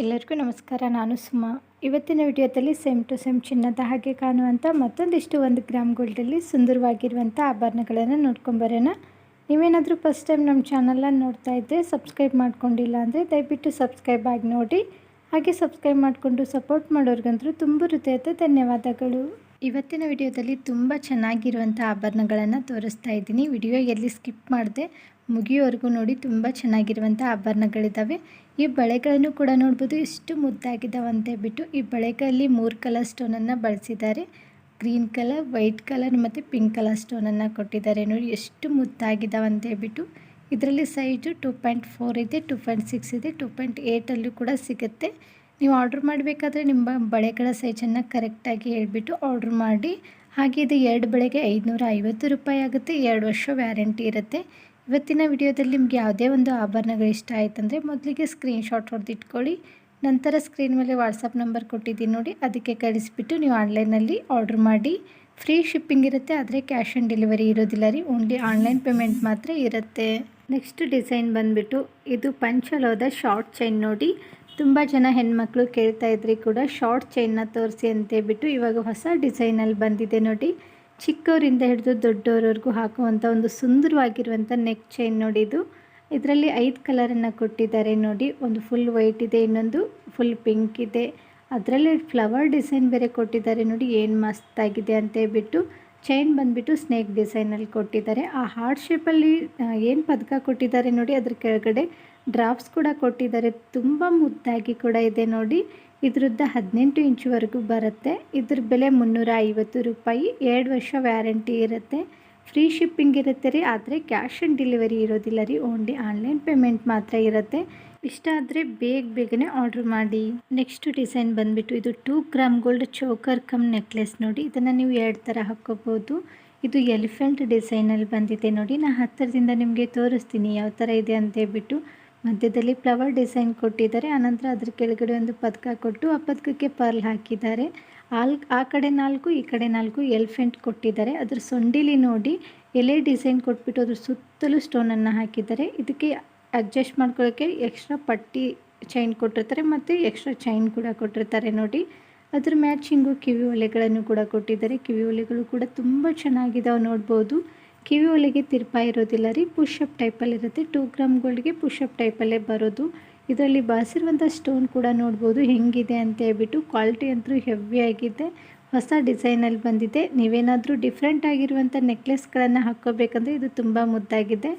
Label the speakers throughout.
Speaker 1: ಎಲ್ಲರಿಗೂ ನಮಸ್ಕಾರ, ನಾನು ಸುಮಾ. ಇವತ್ತಿನ ವಿಡಿಯೋದಲ್ಲಿ ಸೇಮ್ ಟು ಸೇಮ್ ಚಿನ್ನದ ಹಾಗೆ ಕಾಣುವಂಥ ಮತ್ತೊಂದಿಷ್ಟು ಒಂದು ಗ್ರಾಮ್ ಗೋಲ್ಡಲ್ಲಿ ಸುಂದರವಾಗಿರುವಂಥ ಆಭರಣಗಳನ್ನು ನೋಡ್ಕೊಂಬರೋಣ ನೀವೇನಾದರೂ ಫಸ್ಟ್ ಟೈಮ್ ನಮ್ಮ ಚಾನಲನ್ನು ನೋಡ್ತಾ ಇದ್ದರೆ ಸಬ್ಸ್ಕ್ರೈಬ್ ಮಾಡ್ಕೊಂಡಿಲ್ಲ ಅಂದರೆ ದಯವಿಟ್ಟು ಸಬ್ಸ್ಕ್ರೈಬ್ ಆಗಿ ನೋಡಿ. ಹಾಗೆ ಸಬ್ಸ್ಕ್ರೈಬ್ ಮಾಡಿಕೊಂಡು ಸಪೋರ್ಟ್ ಮಾಡೋರಿಗಂತೂ ತುಂಬ ಹೃದಯದ ಧನ್ಯವಾದಗಳು. ಇವತ್ತಿನ ವಿಡಿಯೋದಲ್ಲಿ ತುಂಬ ಚೆನ್ನಾಗಿರುವಂಥ ಆಭರಣಗಳನ್ನು ತೋರಿಸ್ತಾ ಇದ್ದೀನಿ. ವಿಡಿಯೋ ಎಲ್ಲಿ ಸ್ಕಿಪ್ ಮಾಡಿದೆ ಮುಗಿಯೋವರೆಗೂ ನೋಡಿ, ತುಂಬ ಚೆನ್ನಾಗಿರುವಂಥ ಆಭರಣಗಳಿದ್ದಾವೆ ಈ ಬಳೆಗಳನ್ನು ಕೂಡ ನೋಡ್ಬೋದು. ಎಷ್ಟು ಮುದ್ದಾಗಿದ್ದಾವಂತೆ ಬಿಟ್ಟು ಈ ಬಳೆಗಳಲ್ಲಿ ಮೂರು ಕಲರ್ ಸ್ಟೋನನ್ನು ಬಳಸಿದ್ದಾರೆ. ಗ್ರೀನ್ ಕಲರ್, ವೈಟ್ ಕಲರ್ ಮತ್ತು ಪಿಂಕ್ ಕಲರ್ ಸ್ಟೋನನ್ನು ಕೊಟ್ಟಿದ್ದಾರೆ ನೋಡಿ. ಎಷ್ಟು ಮುದ್ದಾಗಿದ್ದಾವಂತೆ ಬಿಟ್ಟು ಇದರಲ್ಲಿ ಸೈಜು ಟೂ ಪಾಯಿಂಟ್ ಫೋರ್ ಇದೆ, ಟೂ ಪಾಯಿಂಟ್ ಸಿಕ್ಸ್ ಇದೆ, ಟೂ ಪಾಯಿಂಟ್ ಏಯ್ಟಲ್ಲೂ ಕೂಡ ಸಿಗುತ್ತೆ. ನೀವು ಆರ್ಡ್ರ್ ಮಾಡಬೇಕಾದ್ರೆ ನಿಮ್ಮ ಬಳೆಗಳ ಸೈಜನ್ನು ಕರೆಕ್ಟಾಗಿ ಹೇಳಿಬಿಟ್ಟು ಆರ್ಡ್ರ್ ಮಾಡಿ. ಹಾಗೆ ಇದು ಎರಡು ಬಳೆಗೆ ಐದುನೂರ ಐವತ್ತು ರೂಪಾಯಿ ಆಗುತ್ತೆ. ಎರಡು ವರ್ಷ ವ್ಯಾರಂಟಿ ಇರುತ್ತೆ. ಇವತ್ತಿನ ವಿಡಿಯೋದಲ್ಲಿ ನಿಮ್ಗೆ ಯಾವುದೇ ಒಂದು ಆಭರಣಗಳು ಇಷ್ಟ ಆಯ್ತಂದರೆ ಮೊದಲಿಗೆ ಸ್ಕ್ರೀನ್ಶಾಟ್ ಹೊಡೆದಿಟ್ಕೊಳ್ಳಿ. ನಂತರ ಸ್ಕ್ರೀನ್ ಮೇಲೆ ವಾಟ್ಸಪ್ ನಂಬರ್ ಕೊಟ್ಟಿದ್ದೀನಿ ನೋಡಿ, ಅದಕ್ಕೆ ಕಳಿಸಿಬಿಟ್ಟು ನೀವು ಆನ್ಲೈನಲ್ಲಿ ಆರ್ಡ್ರ್ ಮಾಡಿ. ಫ್ರೀ ಶಿಪ್ಪಿಂಗ್ ಇರುತ್ತೆ, ಆದರೆ ಕ್ಯಾಶ್ ಆನ್ ಡೆಲಿವರಿ ಇರೋದಿಲ್ಲ ರೀ, ಓನ್ಲಿ ಆನ್ಲೈನ್ ಪೇಮೆಂಟ್ ಮಾತ್ರ ಇರುತ್ತೆ. ನೆಕ್ಸ್ಟ್ ಡಿಸೈನ್ ಬಂದುಬಿಟ್ಟು ಇದು ಪಂಚಲೋದ ಶಾರ್ಟ್ ಚೈನ್ ನೋಡಿ. ತುಂಬ ಜನ ಹೆಣ್ಮಕ್ಳು ಕೇಳ್ತಾ ಇದ್ರಿ ಕೂಡ ಶಾರ್ಟ್ ಚೈನ್ನ ತೋರಿಸಿ ಅಂತೇಳ್ಬಿಟ್ಟು ಇವಾಗ ಹೊಸ ಡಿಸೈನಲ್ಲಿ ಬಂದಿದೆ ನೋಡಿ. ಚಿಕ್ಕವರಿಂದ ಹಿಡಿದು ದೊಡ್ಡವರವರೆಗೂ ಹಾಕುವಂಥ ಒಂದು ಸುಂದರವಾಗಿರುವಂಥ ನೆಕ್ ಚೈನ್ ನೋಡಿ ಇದು. ಇದರಲ್ಲಿ ಐದು ಕಲರನ್ನು ಕೊಟ್ಟಿದ್ದಾರೆ ನೋಡಿ. ಒಂದು ಫುಲ್ ವೈಟ್ ಇದೆ, ಇನ್ನೊಂದು ಫುಲ್ ಪಿಂಕ್ ಇದೆ. ಅದರಲ್ಲಿ ಫ್ಲವರ್ ಡಿಸೈನ್ ಬೇರೆ ಕೊಟ್ಟಿದ್ದಾರೆ ನೋಡಿ. ಏನು ಮಸ್ತಾಗಿದೆ ಅಂತ ಹೇಳ್ಬಿಟ್ಟು. ಚೈನ್ ಬಂದುಬಿಟ್ಟು ಸ್ನೇಕ್ ಡಿಸೈನಲ್ಲಿ ಕೊಟ್ಟಿದ್ದಾರೆ. ಆ ಹಾರ್ಟ್ ಶೇಪಲ್ಲಿ ಏನು ಪದಕ ಕೊಟ್ಟಿದ್ದಾರೆ ನೋಡಿ, ಅದ್ರ ಕೆಳಗಡೆ ಡ್ರಾಪ್ಸ್ ಕೂಡ ಕೊಟ್ಟಿದ್ದಾರೆ. ತುಂಬ ಮುದ್ದಾಗಿ ಕೂಡ ಇದೆ ನೋಡಿ. ಇದ್ರದ್ದು ಹದಿನೆಂಟು ಇಂಚುವರೆಗೂ ಬರುತ್ತೆ. ಇದ್ರ ಬೆಲೆ ಮುನ್ನೂರ ಐವತ್ತು ರೂಪಾಯಿ. ಎರಡು ವರ್ಷ ವ್ಯಾರಂಟಿ ಇರುತ್ತೆ. ಫ್ರೀ ಶಿಪ್ಪಿಂಗ್ ಇರುತ್ತೆ ರೀ. ಆದರೆ ಕ್ಯಾಶ್ ಆನ್ ಡೆಲಿವರಿ ಇರೋದಿಲ್ಲ ರೀ. ಓನ್ಲಿ ಆನ್ಲೈನ್ ಪೇಮೆಂಟ್ ಮಾತ್ರ ಇರುತ್ತೆ. ಇಷ್ಟ ಆದರೆ ಬೇಗ ಬೇಗನೆ ಆರ್ಡ್ರ್ ಮಾಡಿ. ನೆಕ್ಸ್ಟ್ ಡಿಸೈನ್ ಬಂದುಬಿಟ್ಟು ಇದು two gram gold choker cum necklace ನೋಡಿ, ಇದನ್ನು ನೀವು ಎರಡು ಥರ ಹಾಕ್ಕೋಬೋದು ಇದು ಎಲಿಫೆಂಟ್ ಡಿಸೈನಲ್ಲಿ ಬಂದಿದೆ ನೋಡಿ ನಾನು ಹತ್ತಿರದಿಂದ ನಿಮಗೆ ತೋರಿಸ್ತೀನಿ ಯಾವ ಥರ ಇದೆ ಅಂತ ಹೇಳ್ಬಿಟ್ಟು. ಮಧ್ಯದಲ್ಲಿ ಫ್ಲವರ್ ಡಿಸೈನ್ ಕೊಟ್ಟಿದ್ದಾರೆ, ಆನಂತರ ಅದ್ರ ಕೆಳಗಡೆ ಒಂದು ಪದಕ ಕೊಟ್ಟು ಆ ಪದಕಕ್ಕೆ ಪರ್ಲ್ ಹಾಕಿದ್ದಾರೆ. ಆಲ್, ಆ ಕಡೆ ನಾಲ್ಕು, ಈ ಕಡೆ ನಾಲ್ಕು ಎಲಿಫೆಂಟ್ ಕೊಟ್ಟಿದ್ದಾರೆ. ಅದ್ರ ಸೊಂಡಿಲಿ ನೋಡಿ, ಎಲೆ ಡಿಸೈನ್ ಕೊಟ್ಬಿಟ್ಟು ಅದ್ರ ಸುತ್ತಲೂ ಸ್ಟೋನನ್ನು ಹಾಕಿದ್ದಾರೆ. ಇದಕ್ಕೆ ಅಡ್ಜಸ್ಟ್ ಮಾಡ್ಕೊಳ್ಳೋಕ್ಕೆ ಎಕ್ಸ್ಟ್ರಾ ಪಟ್ಟಿ ಚೈನ್ ಕೊಟ್ಟಿರ್ತಾರೆ ಮತ್ತು ಎಕ್ಸ್ಟ್ರಾ ಚೈನ್ ಕೂಡ ಕೊಟ್ಟಿರ್ತಾರೆ ನೋಡಿ. ಅದ್ರ ಮ್ಯಾಚಿಂಗು ಕಿವಿ ಒಲೆಗಳನ್ನು ಕೂಡ ಕೊಟ್ಟಿದ್ದಾರೆ. ಕಿವಿ ಒಲೆಗಳು ಕೂಡ ತುಂಬ ಚೆನ್ನಾಗಿದ್ದಾವೆ ನೋಡ್ಬೋದು. ಕಿವಿ ಒಲೆಗೆ ತಿರ್ಪ ಇರೋದಿಲ್ಲ ರೀ ಪುಷಪ್ ಟೈಪಲ್ಲಿರುತ್ತೆ ಟೂ ಗ್ರಾಮ್ ಗೋಲ್ಡ್ಗೆ ಪುಷಪ್ ಟೈಪಲ್ಲೇ ಬರೋದು. ಇದರಲ್ಲಿ ಬಾಸಿರುವಂಥ ಸ್ಟೋನ್ ಕೂಡ ನೋಡ್ಬೋದು. ಹೆಂಗಿದೆ ಅಂತ ಹೇಳ್ಬಿಟ್ಟು ಕ್ವಾಲಿಟಿ ಅಂತೂ ಹೆವಿ ಆಗಿದೆ. ಹೊಸ ಡಿಸೈನಲ್ಲಿ ಬಂದಿದೆ. ನೀವೇನಾದರೂ ಡಿಫ್ರೆಂಟ್ ಆಗಿರುವಂಥ ನೆಕ್ಲೆಸ್ಗಳನ್ನು ಹಾಕ್ಕೋಬೇಕಂದ್ರೆ ಇದು ತುಂಬ ಮುದ್ದಾಗಿದೆ.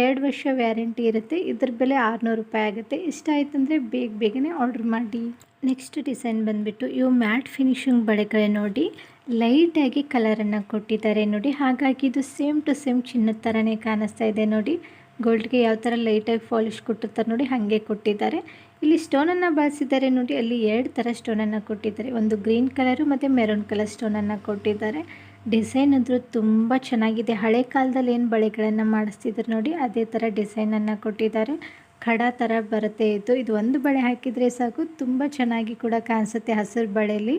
Speaker 1: ಎರಡು ವರ್ಷ ವ್ಯಾರಂಟಿ ಇರುತ್ತೆ. ಇದ್ರ ಬೆಲೆ ಆರುನೂರು ರೂಪಾಯಿ ಆಗುತ್ತೆ. ಇಷ್ಟ ಆಯ್ತಂದರೆ ಬೇಗ ಬೇಗನೆ ಆರ್ಡ್ರ್ ಮಾಡಿ. ನೆಕ್ಸ್ಟ್ ಡಿಸೈನ್ ಬಂದುಬಿಟ್ಟು ಇವು ಮ್ಯಾಟ್ ಫಿನಿಶಿಂಗ್ ಬಳೆಗಳೇ ನೋಡಿ. ಲೈಟಾಗಿ ಕಲರನ್ನು ಕೊಟ್ಟಿದ್ದಾರೆ ನೋಡಿ. ಹಾಗಾಗಿ ಇದು ಸೇಮ್ ಟು ಸೇಮ್ ಚಿನ್ನದ ಥರನೇ ಕಾಣಿಸ್ತಾ ಇದೆ ನೋಡಿ. ಗೋಲ್ಡ್ಗೆ ಯಾವ ಥರ ಲೈಟಾಗಿ ಪಾಲಿಶ್ ಕೊಟ್ಟಿರ್ತಾರೆ ನೋಡಿ, ಹಾಗೆ ಕೊಟ್ಟಿದ್ದಾರೆ. ಇಲ್ಲಿ ಸ್ಟೋನನ್ನು ಬಳಸಿದ್ದಾರೆ ನೋಡಿ. ಅಲ್ಲಿ ಎರಡು ಥರ ಸ್ಟೋನನ್ನು ಕೊಟ್ಟಿದ್ದಾರೆ. ಒಂದು ಗ್ರೀನ್ ಕಲರು ಮತ್ತು ಮೆರೂನ್ ಕಲರ್ ಸ್ಟೋನನ್ನು ಕೊಟ್ಟಿದ್ದಾರೆ. ಡಿಸೈನ್ ಅಂದರೂ ತುಂಬ ಚೆನ್ನಾಗಿದೆ. ಹಳೆ ಕಾಲದಲ್ಲಿ ಏನು ಬಳೆಗಳನ್ನು ಮಾಡಿಸ್ತಿದ್ರು ನೋಡಿ, ಅದೇ ಥರ ಡಿಸೈನನ್ನು ಕೊಟ್ಟಿದ್ದಾರೆ. ಖಡ ಥರ ಬರುತ್ತೆ ಇದು. ಇದು ಒಂದು ಬಳೆ ಹಾಕಿದರೆ ಸಾಕು, ತುಂಬ ಚೆನ್ನಾಗಿ ಕೂಡ ಕಾಣಿಸುತ್ತೆ ಹಸಿರು ಬಳೆಯಲ್ಲಿ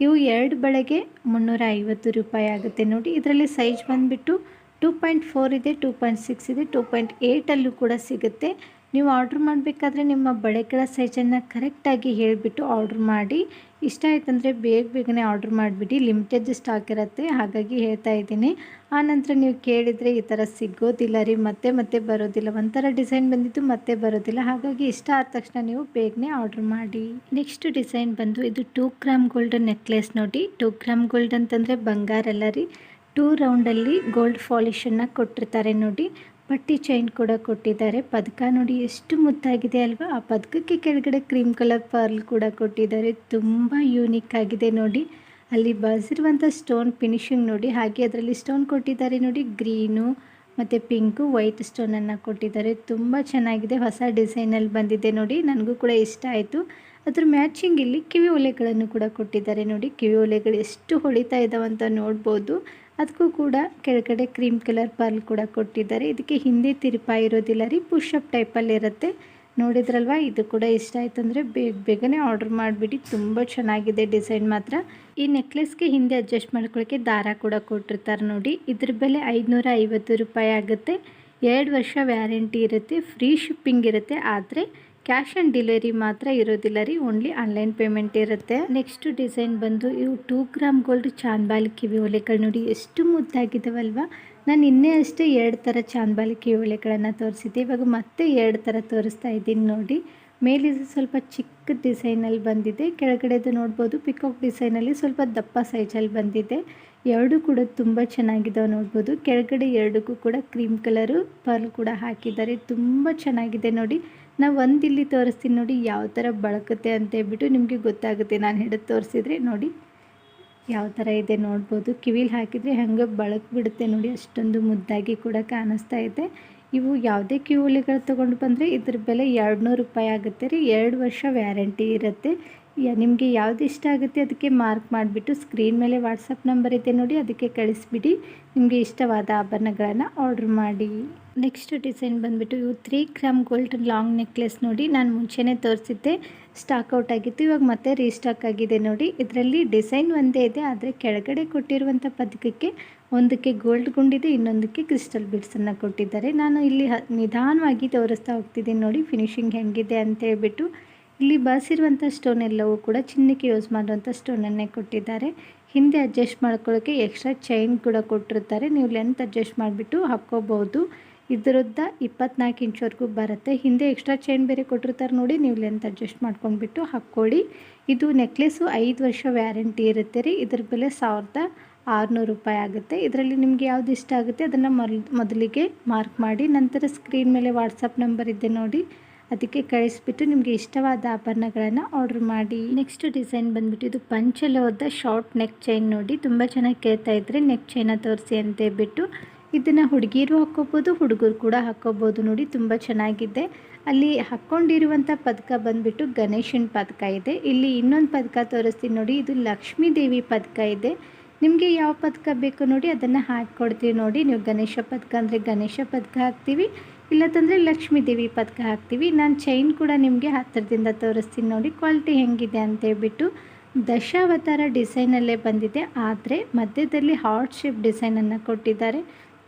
Speaker 1: ಇವು ಎರಡು ಬಳೆಗೆ ಮುನ್ನೂರ ಐವತ್ತು ರೂಪಾಯಿ ಆಗುತ್ತೆ ನೋಡಿ. ಇದರಲ್ಲಿ ಸೈಜ್ ಬಂದುಬಿಟ್ಟು ಟೂ ಪಾಯಿಂಟ್ ಫೋರ್ ಇದೆ, ಟೂ ಪಾಯಿಂಟ್ ಸಿಕ್ಸ್ ಇದೆ, ಟೂ ಪಾಯಿಂಟ್ ಏಯ್ಟಲ್ಲೂ ಕೂಡ ಸಿಗುತ್ತೆ. ನೀವು ಆರ್ಡ್ರ್ ಮಾಡಬೇಕಾದ್ರೆ ನಿಮ್ಮ ಬಳೆಗಳ ಸೈಜನ್ನು ಕರೆಕ್ಟಾಗಿ ಹೇಳಿಬಿಟ್ಟು ಆರ್ಡ್ರ್ ಮಾಡಿ. ಇಷ್ಟ ಆಯ್ತಂದರೆ ಬೇಗ ಬೇಗನೆ ಆರ್ಡ್ರ್ ಮಾಡಿಬಿಡಿ. ಲಿಮಿಟೆಡ್ ಸ್ಟಾಕ್ ಇರುತ್ತೆ. ಹಾಗಾಗಿ ಹೇಳ್ತಾ ಇದ್ದೀನಿ. ಆನಂತರ ನೀವು ಕೇಳಿದರೆ ಈ ಥರ ಸಿಗೋದಿಲ್ಲ ರೀ. ಮತ್ತೆ ಮತ್ತೆ ಬರೋದಿಲ್ಲ. ಒಂಥರ ಡಿಸೈನ್ ಬಂದಿದ್ದು ಮತ್ತೆ ಬರೋದಿಲ್ಲ. ಹಾಗಾಗಿ ಇಷ್ಟ ಆದ ತಕ್ಷಣ ನೀವು ಬೇಗನೆ ಆರ್ಡ್ರ್ ಮಾಡಿ. ನೆಕ್ಸ್ಟ್ ಡಿಸೈನ್ ಬಂದು ಇದು ಟೂ ಗ್ರಾಮ್ ಗೋಲ್ಡ್ ನೆಕ್ಲೆಸ್ ನೋಡಿ. ಟೂ ಗ್ರಾಮ್ ಗೋಲ್ಡ್ ಅಂತಂದರೆ ಬಂಗಾರ ಅಲ್ಲ ರೀ. ಟೂ ರೌಂಡಲ್ಲಿ ಗೋಲ್ಡ್ ಫಾಲಿಷನ್ನು ಕೊಟ್ಟಿರ್ತಾರೆ ನೋಡಿ. ಪಟ್ಟಿ ಚೈನ್ ಕೂಡ ಕೊಟ್ಟಿದ್ದಾರೆ. ಪದಕ ನೋಡಿ ಎಷ್ಟು ಮುದ್ದಾಗಿದೆ ಅಲ್ವಾ? ಆ ಪದಕಕ್ಕೆ ಕೆಳಗಡೆ ಕ್ರೀಮ್ ಕಲರ್ ಪರ್ಲ್ ಕೂಡ ಕೊಟ್ಟಿದ್ದಾರೆ. ತುಂಬ ಯೂನಿಕ್ ಆಗಿದೆ ನೋಡಿ. ಅಲ್ಲಿ ಬಳಸಿರುವಂಥ ಸ್ಟೋನ್ ಫಿನಿಶಿಂಗ್ ನೋಡಿ. ಹಾಗೆ ಅದರಲ್ಲಿ ಸ್ಟೋನ್ ಕೊಟ್ಟಿದ್ದಾರೆ ನೋಡಿ. ಗ್ರೀನು ಮತ್ತು ಪಿಂಕು ವೈಟ್ ಸ್ಟೋನನ್ನು ಕೊಟ್ಟಿದ್ದಾರೆ. ತುಂಬ ಚೆನ್ನಾಗಿದೆ. ಹೊಸ ಡಿಸೈನಲ್ಲಿ ಬಂದಿದೆ ನೋಡಿ. ನನಗೂ ಕೂಡ ಇಷ್ಟ ಆಯಿತು. ಅದ್ರ ಮ್ಯಾಚಿಂಗ್ ಇಲ್ಲಿ ಕಿವಿ ಒಲೆಗಳನ್ನು ಕೂಡ ಕೊಟ್ಟಿದ್ದಾರೆ ನೋಡಿ. ಕಿವಿ ಒಲೆಗಳು ಎಷ್ಟು ಹೊಳಿತಾ ಇದ್ದಾವಂತ ನೋಡ್ಬೋದು. ಅದಕ್ಕೂ ಕೂಡ ಕೆಳಗಡೆ ಕ್ರೀಮ್ ಕಲರ್ ಪರ್ಲ್ ಕೂಡ ಕೊಟ್ಟಿದ್ದಾರೆ. ಇದಕ್ಕೆ ಹಿಂದೆ ತಿರುಪ ಇರೋದಿಲ್ಲ ರೀ ಪುಷಪ್ ಟೈಪಲ್ಲಿ ಇರುತ್ತೆ. ನೋಡಿದ್ರಲ್ವಾ, ಇದು ಕೂಡ ಇಷ್ಟ ಆಯಿತು ಅಂದರೆ ಬೇಗ ಬೇಗನೆ ಆರ್ಡರ್ ಮಾಡಿಬಿಡಿ, ತುಂಬ ಚೆನ್ನಾಗಿದೆ ಡಿಸೈನ್ ಮಾತ್ರ. ಈ ನೆಕ್ಲೆಸ್ಗೆ ಹಿಂದೆ ಅಡ್ಜಸ್ಟ್ ಮಾಡ್ಕೊಳ್ಳೋಕ್ಕೆ ದಾರ ಕೂಡ ಕೊಟ್ಟಿರ್ತಾರೆ ನೋಡಿ. ಇದ್ರ ಬೆಲೆ ಐದುನೂರ ಐವತ್ತು ರೂಪಾಯಿ ಆಗುತ್ತೆ. ಎರಡು ವರ್ಷ ವ್ಯಾರಂಟಿ ಇರುತ್ತೆ ಫ್ರೀ ಶಿಪ್ಪಿಂಗ್ ಇರುತ್ತೆ. ಆದರೆ ಕ್ಯಾಶ್ ಆನ್ ಡೆಲಿವರಿ ಮಾತ್ರ ಇರೋದಿಲ್ಲ ರೀ ಓನ್ಲಿ ಆನ್ಲೈನ್ ಪೇಮೆಂಟ್ ಇರುತ್ತೆ. ನೆಕ್ಸ್ಟ್ ಡಿಸೈನ್ ಬಂದು ಇವು ಟೂ ಗ್ರಾಮ್ ಗೋಲ್ಡ್ ಚಾಂದ್ಬಾಲಿ ಕಿವಿ ಓಲೆಗಳು ನೋಡಿ, ಎಷ್ಟು ಮುದ್ದಾಗಿದ್ದಾವಲ್ವಾ ನಾನು ಇನ್ನೇ ಅಷ್ಟೇ ಎರಡು ಥರ ಚಾಂದ್ಬಾಲಿ ಕಿವಿ ಓಲೆಗಳನ್ನು ತೋರಿಸಿದ್ದೆ. ಇವಾಗ ಮತ್ತೆ ಎರಡು ಥರ ತೋರಿಸ್ತಾ ಇದ್ದೀನಿ ನೋಡಿ. ಮೇಲಿದು ಸ್ವಲ್ಪ ಚಿಕ್ಕ ಡಿಸೈನಲ್ಲಿ ಬಂದಿದೆ. ಕೆಳಗಡೆದು ನೋಡ್ಬೋದು ಪಿಕಾಕ್ ಡಿಸೈನಲ್ಲಿ ಸ್ವಲ್ಪ ದಪ್ಪ ಸೈಜಲ್ಲಿ ಬಂದಿದೆ. ಎರಡು ಕೂಡ ತುಂಬ ಚೆನ್ನಾಗಿದ್ದಾವೆ ನೋಡ್ಬೋದು. ಕೆಳಗಡೆ ಎರಡಕ್ಕೂ ಕೂಡ ಕ್ರೀಮ್ ಕಲರು ಪರ್ಲ್ ಕೂಡ ಹಾಕಿದ್ದಾರೆ. ತುಂಬ ಚೆನ್ನಾಗಿದೆ ನೋಡಿ. ನಾವು ಒಂದು ಇಲ್ಲಿ ತೋರಿಸ್ತೀನಿ ನೋಡಿ ಯಾವ ಥರ ಬಳಕುತ್ತೆ ಅಂತ ಹೇಳ್ಬಿಟ್ಟು ನಿಮಗೆ ಗೊತ್ತಾಗುತ್ತೆ. ನಾನು ಹಿಡಿದು ತೋರಿಸಿದ್ರೆ ನೋಡಿ ಯಾವ ಥರ ಇದೆ ನೋಡ್ಬೋದು. ಕಿವಿಲಿ ಹಾಕಿದರೆ ಹಂಗೆ ಬಳಕ್ ಬಿಡುತ್ತೆ ನೋಡಿ, ಅಷ್ಟೊಂದು ಮುದ್ದಾಗಿ ಕೂಡ ಕಾಣಿಸ್ತಾ ಇದೆ. ಇವು ಯಾವುದೇ ಕಿವುಲಿಗಳು ತೊಗೊಂಡು ಬಂದರೆ ಇದ್ರ ಬೆಲೆ ಎರಡು ನೂರು ರೂಪಾಯಿ ಆಗುತ್ತೆ ರೀ. ಎರಡು ವರ್ಷ ವ್ಯಾರಂಟಿ ಇರುತ್ತೆ. ನಿಮಗೆ ಯಾವುದು ಇಷ್ಟ ಆಗುತ್ತೆ ಅದಕ್ಕೆ ಮಾರ್ಕ್ ಮಾಡಿಬಿಟ್ಟು ಸ್ಕ್ರೀನ್ ಮೇಲೆ ವಾಟ್ಸಪ್ ನಂಬರ್ ಇದೆ ನೋಡಿ, ಅದಕ್ಕೆ ಕಳಿಸ್ಬಿಡಿ. ನಿಮಗೆ ಇಷ್ಟವಾದ ಆಭರಣಗಳನ್ನು ಆರ್ಡ್ರ್ ಮಾಡಿ. ನೆಕ್ಸ್ಟ್ ಡಿಸೈನ್ ಬಂದುಬಿಟ್ಟು ಇವು three gram gold long necklace ನೋಡಿ, ನಾನು ಮುಂಚೆನೇ ತೋರಿಸಿದ್ದೆ. ಸ್ಟಾಕ್ ಔಟ್ ಆಗಿತ್ತು, ಇವಾಗ ಮತ್ತೆ ರೀಸ್ಟಾಕ್ ಆಗಿದೆ ನೋಡಿ. ಇದರಲ್ಲಿ ಡಿಸೈನ್ ಒಂದೇ ಇದೆ, ಆದರೆ ಕೆಳಗಡೆ ಕೊಟ್ಟಿರುವಂಥ ಪದಕಕ್ಕೆ ಒಂದಕ್ಕೆ ಗೋಲ್ಡ್ ಗುಂಡಿದೆ, ಇನ್ನೊಂದಕ್ಕೆ ಕ್ರಿಸ್ಟಲ್ ಬಿಡ್ಸನ್ನು ಕೊಟ್ಟಿದ್ದಾರೆ. ನಾನು ಇಲ್ಲಿ ನಿಧಾನವಾಗಿ ತೋರಿಸ್ತಾ ಹೋಗ್ತಿದ್ದೀನಿ ನೋಡಿ ಫಿನಿಶಿಂಗ್ ಹೆಂಗಿದೆ ಅಂತ ಹೇಳ್ಬಿಟ್ಟು. ಇಲ್ಲಿ ಬಳಸಿರುವಂಥ ಸ್ಟೋನ್ ಎಲ್ಲವೂ ಕೂಡ ಚಿನ್ನಕ್ಕೆ ಯೂಸ್ ಮಾಡುವಂಥ ಸ್ಟೋನನ್ನೇ ಕೊಟ್ಟಿದ್ದಾರೆ. ಹಿಂದೆ ಅಡ್ಜಸ್ಟ್ ಮಾಡ್ಕೊಳ್ಳೋಕ್ಕೆ ಎಕ್ಸ್ಟ್ರಾ ಚೈನ್ ಕೂಡ ಕೊಟ್ಟಿರ್ತಾರೆ. ನೀವು ಲೆಂತ್ ಅಡ್ಜಸ್ಟ್ ಮಾಡಿಬಿಟ್ಟು ಹಾಕ್ಕೋಬೋದು ಇದರದ್ದ ಇಪ್ಪತ್ನಾಲ್ಕು ಇಂಚ್ವರೆಗೂ ಬರುತ್ತೆ. ಹಿಂದೆ ಎಕ್ಸ್ಟ್ರಾ ಚೈನ್ ಬೇರೆ ಕೊಟ್ಟಿರ್ತಾರೆ ನೋಡಿ, ನೀವು ಲೆಂತ್ ಅಡ್ಜಸ್ಟ್ ಮಾಡ್ಕೊಂಡ್ಬಿಟ್ಟು ಹಾಕ್ಕೊಳ್ಳಿ. ಇದು ನೆಕ್ಲೆಸ್ಸು ಐದು ವರ್ಷ ವ್ಯಾರಂಟಿ ಇರುತ್ತೆ ರೀ. ಇದ್ರ ಬೆಲೆ ಸಾವಿರದ ಆರುನೂರು ರೂಪಾಯಿ ಆಗುತ್ತೆ. ಇದರಲ್ಲಿ ನಿಮಗೆ ಯಾವ್ದು ಇಷ್ಟ ಆಗುತ್ತೆ ಅದನ್ನು ಮೊದಲಿಗೆ ಮಾರ್ಕ್ ಮಾಡಿ, ನಂತರ ಸ್ಕ್ರೀನ್ ಮೇಲೆ ವಾಟ್ಸಪ್ ನಂಬರ್ ಇದೆ ನೋಡಿ. ಅದಕ್ಕೆ ಕಳಿಸ್ಬಿಟ್ಟು ನಿಮಗೆ ಇಷ್ಟವಾದ ಆಭರಣಗಳನ್ನು ಆರ್ಡ್ರ್ ಮಾಡಿ. ನೆಕ್ಸ್ಟ್ ಡಿಸೈನ್ ಬಂದ್ಬಿಟ್ಟು ಇದು ಪಂಚಲೋದ ಶಾರ್ಟ್ ನೆಕ್ ಚೈನ್ ನೋಡಿ. ತುಂಬ ಚೆನ್ನಾಗಿ ಕೇಳ್ತಾ ಇದ್ರೆ ನೆಕ್ ಚೈನ ತೋರಿಸಿ ಅಂತ ಹೇಳ್ಬಿಟ್ಟು ಇದನ್ನು ಹುಡುಗಿರು ಹಾಕ್ಕೋಬೋದು, ಹುಡುಗರು ಕೂಡ ಹಾಕ್ಕೋಬೋದು ನೋಡಿ ತುಂಬ ಚೆನ್ನಾಗಿದೆ. ಅಲ್ಲಿ ಹಾಕ್ಕೊಂಡಿರುವಂಥ ಪದಕ ಬಂದ್ಬಿಟ್ಟು ಗಣೇಶನ ಪದಕ ಇದೆ. ಇಲ್ಲಿ ಇನ್ನೊಂದು ಪದಕ ತೋರಿಸ್ತೀನಿ ನೋಡಿ. ಇದು ಲಕ್ಷ್ಮೀ ದೇವಿ ಪದಕ ಇದೆ. ನಿಮಗೆ ಯಾವ ಪದಕ ಬೇಕು ನೋಡಿ ಅದನ್ನು ಹಾಕ್ಕೊಡ್ತೀವಿ ನೋಡಿ. ನೀವು ಗಣೇಶ ಪದಕ ಅಂದರೆ ಗಣೇಶ ಪದಕ ಹಾಕ್ತೀವಿ. ಇಲ್ಲತ್ತಂದರೆ ಲಕ್ಷ್ಮೀ ದೇವಿ ಪದಕ ಹಾಕ್ತೀವಿ. ನಾನು ಚೈನ್ ಕೂಡ ನಿಮಗೆ ಹತ್ತಿರದಿಂದ ತೋರಿಸ್ತೀನಿ ನೋಡಿ. ಕ್ವಾಲಿಟಿ ಹೆಂಗಿದೆ ಅಂತ ಹೇಳ್ಬಿಟ್ಟು ದಶಾವತಾರ ಡಿಸೈನಲ್ಲೇ ಬಂದಿದೆ. ಆದರೆ ಮಧ್ಯದಲ್ಲಿ ಹಾರ್ಟ್ ಶೇಪ್ ಡಿಸೈನನ್ನು ಕೊಟ್ಟಿದ್ದಾರೆ.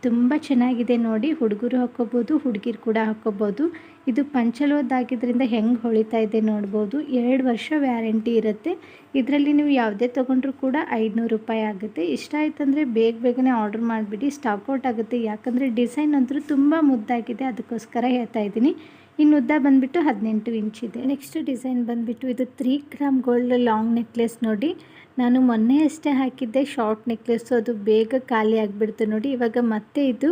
Speaker 1: ತುಂಬ ಚೆನ್ನಾಗಿದೆ ನೋಡಿ. ಹುಡುಗರು ಹಾಕ್ಕೋಬೋದು, ಹುಡುಗಿರು ಕೂಡ ಹಾಕ್ಕೋಬೋದು. ಇದು ಪಂಚಲೋದಾಗಿದ್ದರಿಂದ ಹೆಂಗೆ ಹೊಳಿತಾ ಇದೆ ನೋಡ್ಬೋದು. ಎರಡು ವರ್ಷ ವ್ಯಾರಂಟಿ ಇರುತ್ತೆ. ಇದರಲ್ಲಿ ನೀವು ಯಾವುದೇ ತೊಗೊಂಡ್ರೂ ಕೂಡ ಐದುನೂರು ರೂಪಾಯಿ ಆಗುತ್ತೆ. ಇಷ್ಟ ಆಯ್ತಂದರೆ ಬೇಗ ಬೇಗನೆ ಆರ್ಡರ್ ಮಾಡಿಬಿಡಿ. ಸ್ಟಾಕ್ ಔಟ್ ಆಗುತ್ತೆ. ಯಾಕಂದರೆ ಡಿಸೈನ್ ಅಂತೂ ತುಂಬ ಮುದ್ದಾಗಿದೆ. ಅದಕ್ಕೋಸ್ಕರ ಹೇಳ್ತಾ ಇದ್ದೀನಿ. ಇನ್ನು ಉದ್ದ ಬಂದುಬಿಟ್ಟು ಹದಿನೆಂಟು ಇಂಚ್ ಇದೆ. ನೆಕ್ಸ್ಟ್ ಡಿಸೈನ್ ಬಂದುಬಿಟ್ಟು ಇದು three gram gold long necklace ನೋಡಿ. ನಾನು ಮೊನ್ನೆ ಅಷ್ಟೇ ಹಾಕಿದ್ದೆ ಶಾರ್ಟ್ ನೆಕ್ಲೆಸ್ಸು ಅದು ಬೇಗ ಖಾಲಿ ಆಗಿಬಿಡ್ತು ನೋಡಿ. ಇವಾಗ ಮತ್ತೆ ಇದು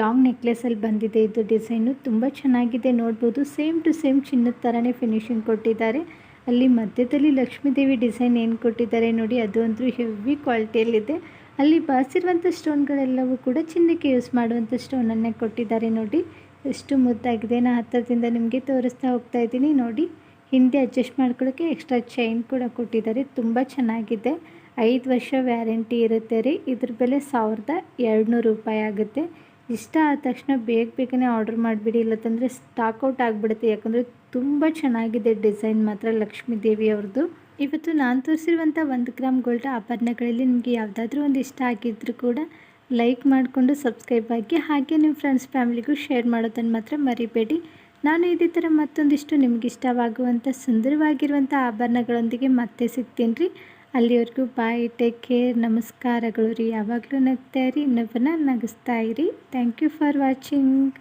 Speaker 1: ಲಾಂಗ್ ನೆಕ್ಲೆಸಲ್ಲಿ ಬಂದಿದೆ ಇದು ಡಿಸೈನು. ತುಂಬ ಚೆನ್ನಾಗಿದೆ ನೋಡ್ಬೋದು. ಸೇಮ್ ಟು ಸೇಮ್ ಚಿನ್ನದ ಥರನೇ ಫಿನಿಶಿಂಗ್ ಕೊಟ್ಟಿದ್ದಾರೆ. ಅಲ್ಲಿ ಮಧ್ಯದಲ್ಲಿ ಲಕ್ಷ್ಮೀದೇವಿ ಡಿಸೈನ್ ಏನು ಕೊಟ್ಟಿದ್ದಾರೆ ನೋಡಿ, ಅದು ಅಂತೂ ಹೆವಿ ಕ್ವಾಲಿಟಿಯಲ್ಲಿದೆ ಅಲ್ಲಿ ಬಾಸಿರುವಂಥ ಸ್ಟೋನ್ಗಳೆಲ್ಲವೂ ಕೂಡ ಚಿನ್ನಕ್ಕೆ ಯೂಸ್ ಮಾಡುವಂಥ ಸ್ಟೋನನ್ನೇ ಕೊಟ್ಟಿದ್ದಾರೆ ನೋಡಿ. ಎಷ್ಟು ಮುದ್ದಾಗಿದೆ ನಾನು ಹತ್ತಿರದಿಂದ ನಿಮಗೆ ತೋರಿಸ್ತಾ ಹೋಗ್ತಾ ಇದ್ದೀನಿ. ನೋಡಿ, ಹಿಂದೆ ಅಡ್ಜಸ್ಟ್ ಮಾಡ್ಕೊಳ್ಳೋಕ್ಕೆ ಎಕ್ಸ್ಟ್ರಾ ಚೈನ್ ಕೂಡ ಕೊಟ್ಟಿದ್ದಾರೆ. ತುಂಬ ಚೆನ್ನಾಗಿದೆ. ಐದು ವರ್ಷ ವ್ಯಾರಂಟಿ ಇರುತ್ತೆ ರೀ. ಇದ್ರ ಬೆಲೆ ಸಾವಿರದ ಎರಡುನೂರು ರೂಪಾಯಿ ಆಗುತ್ತೆ. ಇಷ್ಟ ಆದ ತಕ್ಷಣ ಬೇಗ ಬೇಗನೆ ಆರ್ಡರ್ ಮಾಡಿಬಿಡಿ. ಇಲ್ಲತ್ತಂದರೆ ಸ್ಟಾಕ್ಔಟ್ ಆಗಿಬಿಡುತ್ತೆ. ಯಾಕಂದರೆ ತುಂಬ ಚೆನ್ನಾಗಿದೆ ಡಿಸೈನ್ ಮಾತ್ರ ಲಕ್ಷ್ಮೀ ದೇವಿ ಅವ್ರದ್ದು. ಇವತ್ತು ನಾನು ತೋರಿಸಿರುವಂಥ ಒಂದು ಗ್ರಾಮ್ ಗೋಲ್ಡ್ ಆಭರಣಗಳಲ್ಲಿ ನಿಮಗೆ ಯಾವುದಾದ್ರೂ ಒಂದು ಇಷ್ಟ ಆಗಿದ್ದರೂ ಕೂಡ ಲೈಕ್ ಮಾಡಿಕೊಂಡು ಸಬ್ಸ್ಕ್ರೈಬ್ ಆಗಿ ಹಾಗೆ ನಿಮ್ಮ ಫ್ರೆಂಡ್ಸ್ ಫ್ಯಾಮಿಲಿಗೂ ಶೇರ್ ಮಾಡೋದನ್ನು ಮಾತ್ರ ಮರಿಬೇಡಿ. ನಾನು ಇದೇ ಥರ ಮತ್ತೊಂದಿಷ್ಟು ನಿಮ್ಗೆ ಇಷ್ಟವಾಗುವಂಥ ಸುಂದರವಾಗಿರುವಂಥ ಆಭರಣಗಳೊಂದಿಗೆ ಮತ್ತೆ ಸಿಗ್ತೀನಿ. ರೀ ಅಲ್ಲಿವರೆಗೂ ಬಾಯ್ ಟೇಕ್ ಕೇರ್ ನಮಸ್ಕಾರಗಳು ರೀ. ಯಾವಾಗಲೂ ನಗ್ತಾ ಇರಿ ಇನ್ನೊಬ್ಬನ ನಗಿಸ್ತಾ ಇರಿ. Thank you for watching